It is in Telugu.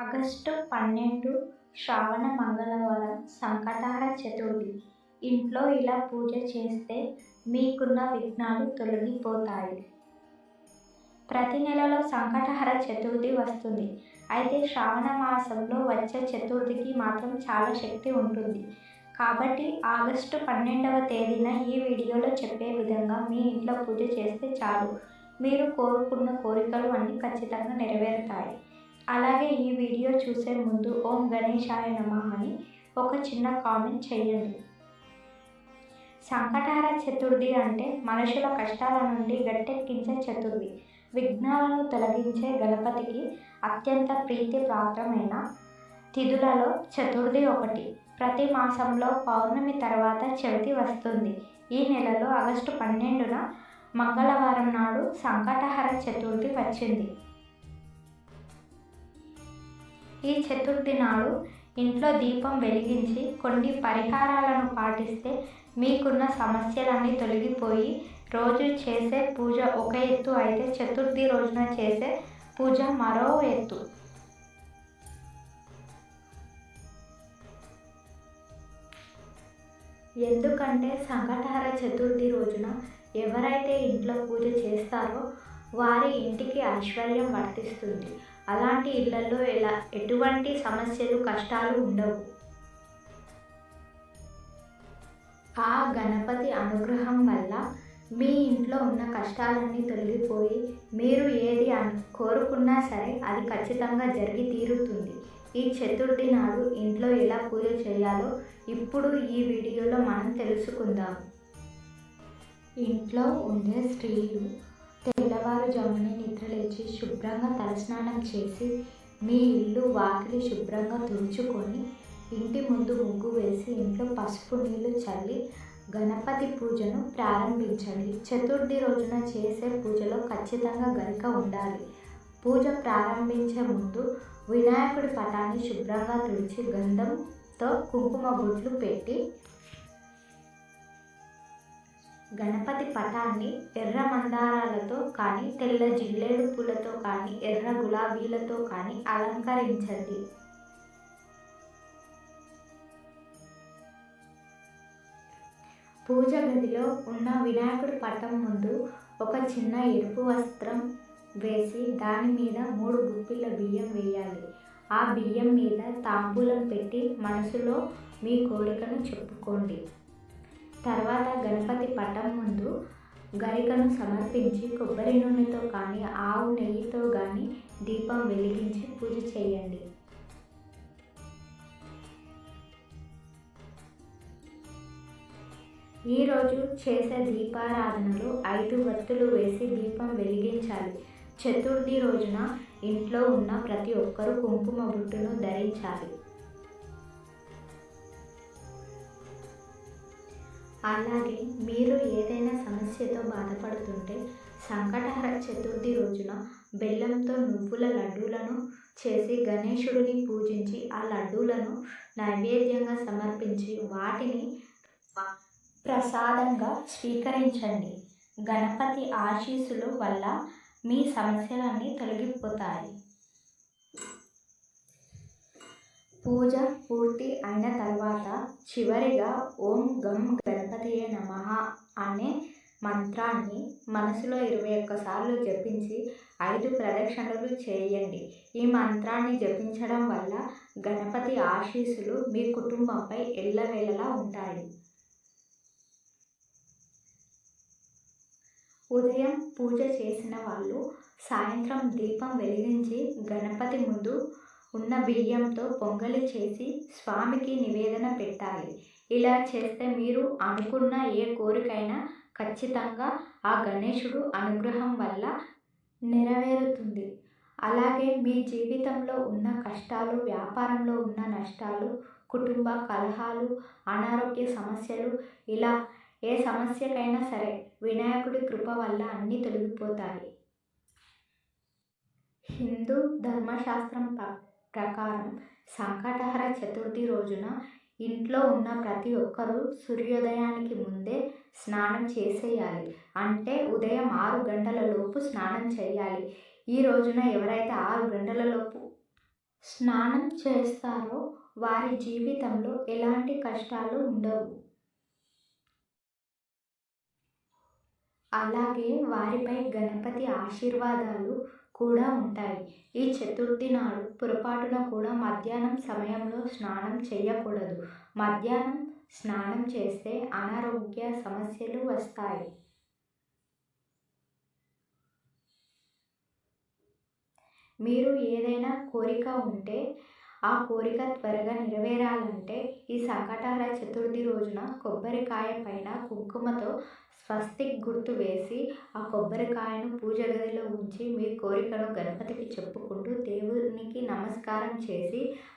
ఆగస్టు పన్నెండు శ్రావణ మంగళవారం సంకటహర చతుర్థి. ఇంట్లో ఇలా పూజ చేస్తే మీకున్న విఘ్నాలు తొలగిపోతాయి. ప్రతి నెలలో సంకటహర చతుర్థి వస్తుంది. అయితే శ్రావణ మాసంలో వచ్చే చతుర్థికి మాత్రం చాలా శక్తి ఉంటుంది. కాబట్టి ఆగస్టు పన్నెండవ తేదీన ఈ వీడియోలో చెప్పే విధంగా మీ ఇంట్లో పూజ చేస్తే చాలు. మీరు కోరుకున్న కోరికలు అన్నీ ఖచ్చితంగా నెరవేరుతాయి. అలాగే ఈ వీడియో చూసే ముందు ఓం గణేశాయ నమ అని ఒక చిన్న కామెంట్ చేయండి. సంకటహర చతుర్థి అంటే మనుషుల కష్టాల నుండి గట్టెక్కించే చతుర్థి. విఘ్నాలను తొలగించే గణపతికి అత్యంత ప్రీతి పాత్రమైన తిథులలో చతుర్థి ఒకటి. ప్రతి మాసంలో పౌర్ణమి తర్వాత చవితి వస్తుంది. ఈ నెలలో ఆగస్టు పన్నెండున మంగళవారం నాడు సంకటహర చతుర్థి వచ్చింది. ఈ చతుర్థి నాడు ఇంట్లో దీపం వెలిగించి కొన్ని పరిహారాలను పాటిస్తే మీకున్న సమస్యలన్నీ తొలగిపోయి రోజు చేసే పూజ ఒక ఎత్తు అయితే చతుర్థి రోజున చేసే పూజ మరో ఎత్తు. ఎందుకంటే సంకటహర చతుర్థి రోజున ఎవరైతే ఇంట్లో పూజ చేస్తారో వారి ఇంటికి ఐశ్వర్యం వర్తిస్తుంది. అలాంటి ఇళ్ళలో ఎలా ఎటువంటి సమస్యలు కష్టాలు ఉండవు. ఆ గణపతి అనుగ్రహం వల్ల మీ ఇంట్లో ఉన్న కష్టాలన్నీ తొలగిపోయి మీరు ఏది కోరుకున్నా సరే అది ఖచ్చితంగా జరిగి తీరుతుంది. ఈ చతుర్థి నాడు ఇంట్లో ఎలా పూజ చేయాలో ఇప్పుడు ఈ వీడియోలో మనం తెలుసుకుందాం. ఇంట్లో ఉండే స్త్రీలు తెల్లవారుజామునే నిద్రలేచి శుభ్రంగా తలస్నానం చేసి మీ ఇల్లు వాకిలి శుభ్రంగా తుడుచుకొని ఇంటి ముందు ముగ్గు వేసి ఇంట్లో పసుపు నీళ్ళు చల్లి గణపతి పూజను ప్రారంభించండి. చతుర్థి రోజున చేసే పూజలో ఖచ్చితంగా గరిక ఉండాలి. పూజ ప్రారంభించే ముందు వినాయకుడి పటాన్ని శుభ్రంగా తుడిచి గంధంతో కుంకుమ బొట్లు పెట్టి గణపతి పటాన్ని ఎర్ర మందారాలతో కానీ తెల్ల జిల్లేడు పూలతో కానీ ఎర్ర గులాబీలతో కానీ అలంకరించండి. పూజ గదిలో ఉన్న వినాయకుడి పటం ముందు ఒక చిన్న ఎరుపు వస్త్రం వేసి దాని మీద మూడు గుప్పిల బియ్యం వేయాలి. ఆ బియ్యం మీద తాంబూలం పెట్టి మనసులో మీ కోరికను చెప్పుకోండి. తర్వాత గణపతి పటం ముందు గరికను సమర్పించి కొబ్బరి నూనెతో కానీ ఆవు నెయ్యితో కానీ దీపం వెలిగించి పూజ చేయండి. ఈరోజు చేసే దీపారాధనలు ఐదు వత్తులు వేసి దీపం వెలిగించాలి. చతుర్థి రోజున ఇంట్లో ఉన్న ప్రతి ఒక్కరూ కుంకుమ బుట్టును ధరించాలి. అలాగే మీరు ఏదైనా సమస్యతో బాధపడుతుంటే సంకటహర చతుర్థి రోజున బెల్లంతో నువ్వుల లడ్డూలను చేసి గణేశుడిని పూజించి ఆ లడ్డూలను నైవేద్యంగా సమర్పించి వాటిని ప్రసాదంగా స్వీకరించండి. గణపతి ఆశీస్సులు వల్ల మీ సమస్యలన్నీ తొలగిపోతాయి. పూజ పూర్తి అయిన తర్వాత చివరిగా ఓం గం గణపతియే నమ అనే మంత్రాన్ని మనసులో ఇరవై ఒక్కసార్లు జపించి ఐదు ప్రదక్షిణలు చేయండి. ఈ మంత్రాన్ని జపించడం వల్ల గణపతి ఆశీస్సులు మీ కుటుంబంపై ఎల్లవేళలా ఉంటాయి. ఉదయం పూజ చేసిన వాళ్ళు సాయంత్రం దీపం వెలిగించి గణపతి ముందు ఉన్న బియ్యంతో పొంగలి చేసి స్వామికి నివేదన పెట్టాలి. ఇలా చేస్తే మీరు అనుకున్న ఏ కోరికైనా ఖచ్చితంగా ఆ గణేశుడు అనుగ్రహం వల్ల నెరవేరుతుంది. అలాగే మీ జీవితంలో ఉన్న కష్టాలు వ్యాపారంలో ఉన్న నష్టాలు కుటుంబ కలహాలు అనారోగ్య సమస్యలు ఇలా ఏ సమస్యకైనా సరే వినాయకుడి కృప వల్ల అన్నీ తొలగిపోతాయి. హిందూ ధర్మశాస్త్రం ప్రకారం సంకటహర చతుర్థి రోజున ఇంట్లో ఉన్న ప్రతి ఒక్కరూ సూర్యోదయానికి ముందే స్నానం చేసేయాలి. అంటే ఉదయం ఆరు గంటలలోపు స్నానం చేయాలి. ఈ రోజున ఎవరైతే ఆరు గంటలలోపు స్నానం చేస్తారో వారి జీవితంలో ఎలాంటి కష్టాలు ఉండవు. అలాగే వారిపై గణపతి ఆశీర్వాదాలు కూడా ఉంటాయి. ఈ చతుర్థి నాడు పొరపాటున కూడా మధ్యాహ్నం సమయంలో స్నానం చేయకూడదు. మధ్యాహ్నం స్నానం చేస్తే అనారోగ్య సమస్యలు వస్తాయి. మీరు ఏదైనా కోరిక ఉంటే ఆ కోరిక త్వరగా నెరవేరాలంటే ఈ సంకటహర చతుర్థి రోజున కొబ్బరికాయ పైన కుంకుమతో స్వస్తిక్ గుర్తు వేసి ఆ కొబ్బరికాయను పూజ గదిలో ఉంచి మీ కోరికను గణపతికి చెప్పుకుంటూ దేవునికి నమస్కారం చేసి